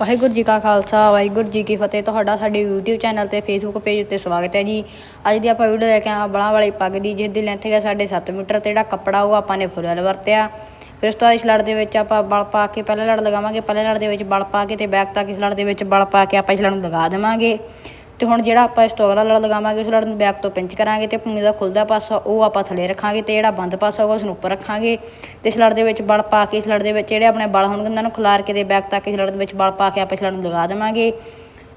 ਵਾਹਿਗੁਰੂ ਜੀ ਕਾ ਖਾਲਸਾ, ਵਾਹਿਗੁਰੂ ਜੀ ਕੀ ਫਤਿਹ। ਤੁਹਾਡਾ ਸਾਡੇ YouTube ਚੈਨਲ ਤੇ Facebook ਪੇਜ ਉੱਤੇ ਸਵਾਗਤ ਹੈ ਜੀ। ਅੱਜ ਦੀ ਆਪਾਂ ਵੀਡੀਓ ਲੈ ਕੇ ਆਏ ਬਲਾਂ ਵਾਲੀ ਪੱਗ ਦੀ ਜਿਸ ਦੀ ਲੈਂਥ ਹੈ 7.5 ਮੀਟਰ ਤੇ ਜਿਹੜਾ ਕੱਪੜਾ ਉਹ ਆਪਾਂ ਨੇ ਫੁੱਲ ਵਰਤਿਆ। ਫਿਰ ਉਸ ਤੋਂ ਇਸ ਲੜ ਦੇ ਵਿੱਚ ਆਪਾਂ ਬਲ ਪਾ ਕੇ ਪਹਿਲਾਂ ਲੜ ਲਗਾਵਾਂਗੇ। ਪਹਿਲੇ ਲੜ ਦੇ ਵਿੱਚ ਬਲ ਪਾ ਕੇ ਤੇ ਬੈਕ ਤੱਕ ਇਸ ਲੜ ਦੇ ਵਿੱਚ ਬਲ ਪਾ ਕੇ ਆਪਾਂ ਇਸ ਲੜ ਨੂੰ ਲਗਾ ਦੇਵਾਂਗੇ। ਤੇ ਹੁਣ ਜਿਹੜਾ ਆਪਾਂ ਇਸ ਤੋਂ ਅਗਲਾ ਲੜ ਲਗਾਵਾਂਗੇ, ਉਸ ਲੜ ਨੂੰ ਬੈਕ ਤੋਂ ਪਿੰਚ ਕਰਾਂਗੇ ਤੇ ਪੂਣੀ ਦਾ ਖੁੱਲਦਾ ਪਾਸਾ, ਉਹ ਆਪਾਂ ਥੱਲੇ ਰੱਖਾਂਗੇ ਤੇ ਜਿਹੜਾ ਬੰਦ ਪਾਸਾ ਹੋਊਗਾ ਉਸ ਨੂੰ ਉੱਪਰ ਰੱਖਾਂਗੇ। ਤੇ ਇਸ ਲੜ ਦੇ ਵਿੱਚ ਬਲ ਪਾ ਕੇ, ਇਸ ਲੜ ਦੇ ਵਿੱਚ ਜਿਹੜੇ ਆਪਣੇ ਬਲ ਹੋਣਗੇ, ਉਹਨਾਂ ਨੂੰ ਖਿਲਾਰ ਕੇ ਤੇ ਬੈਕ ਤੱਕ ਇਸ ਲੜ ਦੇ ਵਿੱਚ ਬਲ ਪਾ ਕੇ ਆਪਾਂ ਇਸ ਲੜ ਨੂੰ ਲਗਾ ਦੇਵਾਂਗੇ।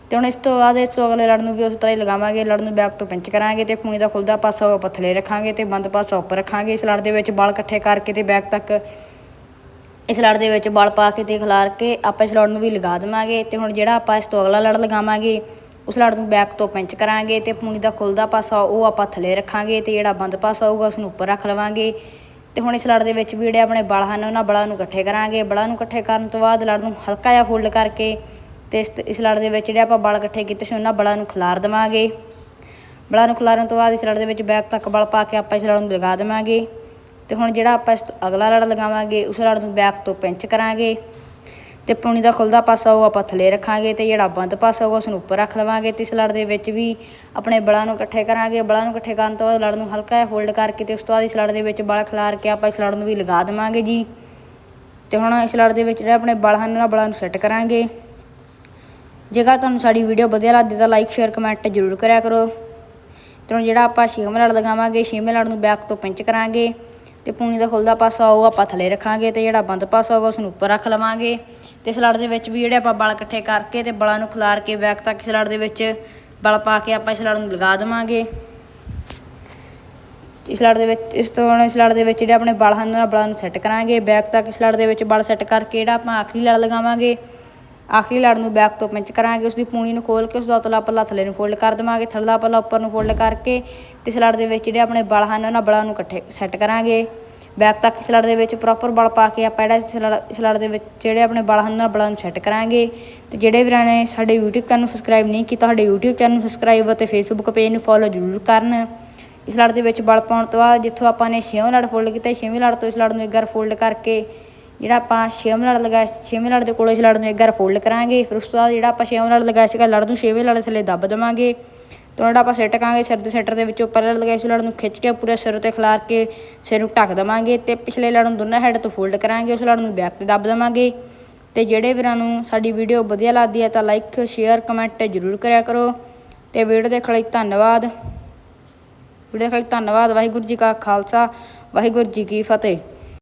ਤੇ ਹੁਣ ਇਸ ਤੋਂ ਬਾਅਦ ਇਸ ਤੋਂ ਅਗਲੇ ਲੜ ਨੂੰ ਵੀ ਉਸ ਤਰ੍ਹਾਂ ਹੀ ਲਗਾਵਾਂਗੇ, ਲੜ ਨੂੰ ਬੈਕ ਤੋਂ ਪਿੰਚ ਕਰਾਂਗੇ ਤੇ ਪੂਣੀ ਦਾ ਖੁੱਲਦਾ ਪਾਸਾ ਉਹ ਆਪਾਂ ਥੱਲੇ ਰੱਖਾਂਗੇ ਤੇ ਬੰਦ ਪਾਸਾ ਉੱਪਰ ਰੱਖਾਂਗੇ। ਇਸ ਲੜ ਦੇ ਵਿੱਚ ਬਲ ਇਕੱਠੇ ਕਰਕੇ ਤੇ ਬੈਕ ਤੱਕ ਇਸ ਲੜ ਦੇ ਵਿੱਚ ਬਲ ਪਾ ਕੇ ਤੇ ਖਿਲਾਰ ਕੇ ਆਪਾਂ ਇਸ ਲੜ ਨੂੰ ਵੀ ਲਗਾ ਦੇਵਾਂਗੇ। ਤੇ ਹੁਣ ਜਿਹੜਾ ਆਪਾਂ ਇਸ ਤੋਂ ਅਗਲਾ ਲੜ ਲਗਾਵਾਂਗੇ ਉਸ ਲੜ ਨੂੰ ਬੈਕ ਤੋਂ ਪਿੰਚ ਕਰਾਂਗੇ ਤੇ ਪੂਣੀ ਦਾ ਖੁੱਲਦਾ ਪਾਸਾ ਉਹ ਆਪਾਂ ਥੱਲੇ ਰੱਖਾਂਗੇ ਤੇ ਜਿਹੜਾ ਬੰਦ ਪਾਸਾ ਹੋਊਗਾ ਉਸ ਨੂੰ ਉੱਪਰ ਰੱਖ ਲਵਾਂਗੇ। ਤੇ ਹੁਣ ਇਸ ਲੜ ਦੇ ਵਿੱਚ ਵੀ ਜਿਹੜੇ ਆਪਣੇ ਬਲ ਹਨ, ਉਹਨਾਂ ਬਲਾਂ ਨੂੰ ਇਕੱਠੇ ਕਰਾਂਗੇ। ਬਲਾਂ ਨੂੰ ਇਕੱਠੇ ਕਰਨ ਤੋਂ ਬਾਅਦ ਲੜ ਨੂੰ ਹਲਕਾ ਜਿਹਾ ਫੋਲਡ ਕਰਕੇ ਤੇ ਇਸ ਇਸ ਲੜ ਦੇ ਵਿੱਚ ਜਿਹੜੇ ਆਪਾਂ ਬਲ ਇਕੱਠੇ ਕੀਤੇ ਸੀ, ਉਹਨਾਂ ਬਲਾਂ ਨੂੰ ਖਿਲਾਰ ਦੇਵਾਂਗੇ। ਬਲਾਂ ਨੂੰ ਖਿਲਾਰਨ ਤੋਂ ਬਾਅਦ ਇਸ ਲੜ ਦੇ ਵਿੱਚ ਬੈਕ ਤੱਕ ਬਲ ਪਾ ਕੇ ਆਪਾਂ ਇਸ ਲੜ ਨੂੰ ਲਗਾ ਦੇਵਾਂਗੇ। ਤੇ ਹੁਣ ਜਿਹੜਾ ਆਪਾਂ ਇਸ ਤੋਂ ਅਗਲਾ ਲੜ ਲਗਾਵਾਂਗੇ, ਉਸ ਲੜ ਨੂੰ ਬੈਕ ਤੋਂ ਪਿੰਚ ਕਰਾਂਗੇ। ਤੇ ਪੂਣੀ ਦਾ ਖੁੱਲਦਾ ਪਾਸਾ ਉਹ ਆਪਾਂ ਥੱਲੇ ਰੱਖਾਂਗੇ ਤੇ ਜਿਹੜਾ ਬੰਦ ਪਾਸਾ ਹੋਊਗਾ ਉਸ ਨੂੰ ਉੱਪਰ ਰੱਖ ਲਵਾਂਗੇ। ਤੇ ਇਸ ਲੜ ਦੇ ਵਿੱਚ ਵੀ ਆਪਣੇ ਬਲਾਂ ਨੂੰ ਇਕੱਠੇ ਕਰਾਂਗੇ। ਬਲਾਂ ਨੂੰ ਇਕੱਠੇ ਕਰਨ ਤੋਂ ਬਾਅਦ ਲੜ ਨੂੰ ਹਲਕਾ ਹੋਲਡ ਕਰਕੇ ਤੇ ਉਸ ਤੋਂ ਬਾਅਦ ਇਸ ਲੜ ਦੇ ਵਿੱਚ ਬਲ ਖਿਲਾਰ ਕੇ ਆਪਾਂ ਇਸ ਲੜ ਨੂੰ ਵੀ ਲਗਾ ਦੇਵਾਂਗੇ ਜੀ। ਤੇ ਹੁਣ ਇਸ ਲੜ ਦੇ ਵਿੱਚ ਜਿਹੜੇ ਆਪਣੇ ਬਲ ਹਨ, ਉਹਨਾਂ ਬਲਾਂ ਨੂੰ ਸੈੱਟ ਕਰਾਂਗੇ। ਜੇਕਰ ਤੁਹਾਨੂੰ ਸਾਡੀ ਵੀਡੀਓ ਵਧੀਆ ਲੱਗਦੀ ਤਾਂ ਲਾਈਕ ਸ਼ੇਅਰ ਕਮੈਂਟ ਜ਼ਰੂਰ ਕਰਿਆ ਕਰੋ। ਤੇ ਹੁਣ ਜਿਹੜਾ ਆਪਾਂ ਛੇਵਾਂ ਲੜ ਲਗਾਵਾਂਗੇ, ਛੇਵੇਂ ਲੜ ਨੂੰ ਬੈਕ ਤੋਂ ਪਿੰਚ ਕਰਾਂਗੇ। ਤੇ ਪੂਣੀ ਦਾ ਖੁੱਲਦਾ ਪਾਸਾ ਉਹ ਆਪਾਂ ਥੱਲੇ ਰੱਖਾਂਗੇ ਤੇ ਜਿਹੜਾ ਬੰਦ ਪਾਸਾ ਹੋਊਗਾ ਉਸ ਨੂੰ ਉੱਪਰ ਰੱਖ ਲਵਾਂਗੇ। ਤੇ ਇਸ ਦੇ ਵਿੱਚ ਵੀ ਜਿਹੜੇ ਆਪਾਂ ਬਲ ਇਕੱਠੇ ਕਰਕੇ ਤੇ ਬਲਾਂ ਨੂੰ ਖਿਲਾਰ ਕੇ ਬੈਕ ਤੱਕ ਇਸ ਦੇ ਵਿੱਚ ਬਲ ਪਾ ਕੇ ਆਪਾਂ ਇਸ ਲੜ ਨੂੰ ਲਗਾ ਦੇਵਾਂਗੇ। ਇਸ ਲੜ ਦੇ ਵਿੱਚ, ਇਸ ਤੋਂ ਹੁਣ ਇਸ ਲੜ ਦੇ ਵਿੱਚ ਜਿਹੜੇ ਆਪਣੇ ਬਲ ਹਨ, ਉਹਨਾਂ ਬਲਾਂ ਨੂੰ ਸੈੱਟ ਕਰਾਂਗੇ। ਬੈਕ ਤੱਕ ਇਸ ਲੜ ਦੇ ਵਿੱਚ ਬਲ ਸੈੱਟ ਕਰਕੇ ਜਿਹੜਾ ਆਪਾਂ ਆਖਰੀ ਲੜ ਲਗਾਵਾਂਗੇ, ਆਖਰੀ ਲੜ ਨੂੰ ਬੈਕ ਤੋਂ ਪਿੰਚ ਕਰਾਂਗੇ। ਉਸ ਦੀ ਪੂਣੀ ਨੂੰ ਖੋਲ ਕੇ ਉਸ ਦਾ ਉਤਲਾ ਪੱਲਾ ਥੱਲੇ ਨੂੰ ਫੋਲਡ ਕਰ ਦੇਵਾਂਗੇ, ਥੱਲਾ ਪੱਲਾ ਉੱਪਰ ਨੂੰ ਫੋਲਡ ਕਰਕੇ ਤੇ ਇਸ ਲੜ ਦੇ ਵਿੱਚ ਜਿਹੜੇ ਆਪਣੇ ਬਲ ਹਨ, ਉਹਨਾਂ ਬਲਾਂ ਨੂੰ ਇਕੱਠੇ ਸੈੱਟ ਕਰਾਂਗੇ। ਬੈਕ ਤੱਕ ਇਸ ਲੜ ਦੇ ਵਿੱਚ ਪ੍ਰੋਪਰ ਬਲ ਪਾ ਕੇ ਆਪਾਂ ਜਿਹੜਾ ਸਲੜ ਲੜ ਇਸ ਲੜ ਦੇ ਵਿੱਚ ਜਿਹੜੇ ਆਪਣੇ ਬਲ ਹਨ ਉਹਨਾਂ ਬਲਾਂ ਨੂੰ ਸੈੱਟ ਕਰਾਂਗੇ। ਤੇ ਜਿਹੜੇ ਵੀਰਾਂ ਨੇ ਸਾਡੇ YouTube ਚੈਨਲ ਨੂੰ ਸਬਸਕ੍ਰਾਈਬ ਨਹੀਂ ਕੀਤਾ ਸਾਡੇ YouTube ਚੈਨਲ ਨੂੰ ਸਬਸਕ੍ਰਾਈਬ ਅਤੇ Facebook ਪੇਜ ਨੂੰ ਫੋਲੋ ਜ਼ਰੂਰ ਕਰਨ। ਇਸ ਲੜ ਦੇ ਵਿੱਚ ਬਲ ਪਾਉਣ ਤੋਂ ਬਾਅਦ ਜਿੱਥੋਂ ਆਪਾਂ ਨੇ ਛੇਵਾਂ ਲੜ ਫੋਲਡ ਕੀਤਾ ਛੇਵੀਂ ਲੜ ਤੋਂ ਇਸ ਲੜ ਨੂੰ ਇੱਕ ਵਾਰ ਫੋਲਡ ਕਰਕੇ ਜਿਹੜਾ ਆਪਾਂ ਛੇਵਾਂ ਲੜ ਲਗਾਇਆ ਸੀ, ਛੇਵੀਂ ਲੜ ਦੇ ਕੋਲ ਇਸ ਲੜ ਨੂੰ ਇੱਕ ਵਾਰ ਫੋਲਡ ਕਰਾਂਗੇ। ਫਿਰ ਉਸ ਤੋਂ ਬਾਅਦ ਜਿਹੜਾ ਆਪਾਂ ਛੇਵਾਂ ਲੜ ਲਗਾਇਆ ਸੀਗਾ ਲੜ ਨੂੰ ਛੇਵੇਂ ਲੜ ਥੱਲੇ ਦੱਬ ਦੇਵਾਂਗੇ। ਤੋਂ ਜਿਹੜਾ ਆਪਾਂ ਸੈੱਟ ਕਰਾਂਗੇ ਸਿਰ ਦੇ ਸੈਂਟਰ ਦੇ ਵਿੱਚੋਂ ਪਹਿਲਾਂ ਲਗਾਇਆ ਸੀ ਲੜ ਨੂੰ ਖਿੱਚ ਕੇ ਪੂਰੇ ਸਿਰ 'ਤੇ ਖਿਲਾਰ ਕੇ ਸਿਰ ਨੂੰ ਢੱਕ ਦੇਵਾਂਗੇ ਤੇ ਪਿਛਲੇ ਲੜ ਨੂੰ ਦੋਨਾਂ ਹੈਡ ਤੋਂ ਫੋਲਡ ਕਰਾਂਗੇ, ਉਸ ਲੜ ਨੂੰ ਬੈਕ ਤੇ ਦੱਬ ਦੇਵਾਂਗੇ। ਤੇ ਜਿਹੜੇ ਵੀਰਾਂ ਨੂੰ ਸਾਡੀ ਵੀਡੀਓ ਵਧੀਆ ਲੱਗਦੀ ਹੈ ਤਾਂ ਲਾਈਕ ਸ਼ੇਅਰ ਕਮੈਂਟ ਜ਼ਰੂਰ ਕਰਿਆ ਕਰੋ। ਤੇ ਵੀਡੀਓ ਦੇਖਣ ਲਈ ਧੰਨਵਾਦ। ਵੀਡੀਓ ਦੇਖਣ ਲਈ ਧੰਨਵਾਦ, ਵਾਹਿਗੁਰੂ ਜੀ ਕਾ ਖਾਲਸਾ, ਵਾਹਿਗੁਰੂ ਜੀ ਕੀ ਫਤਿਹ।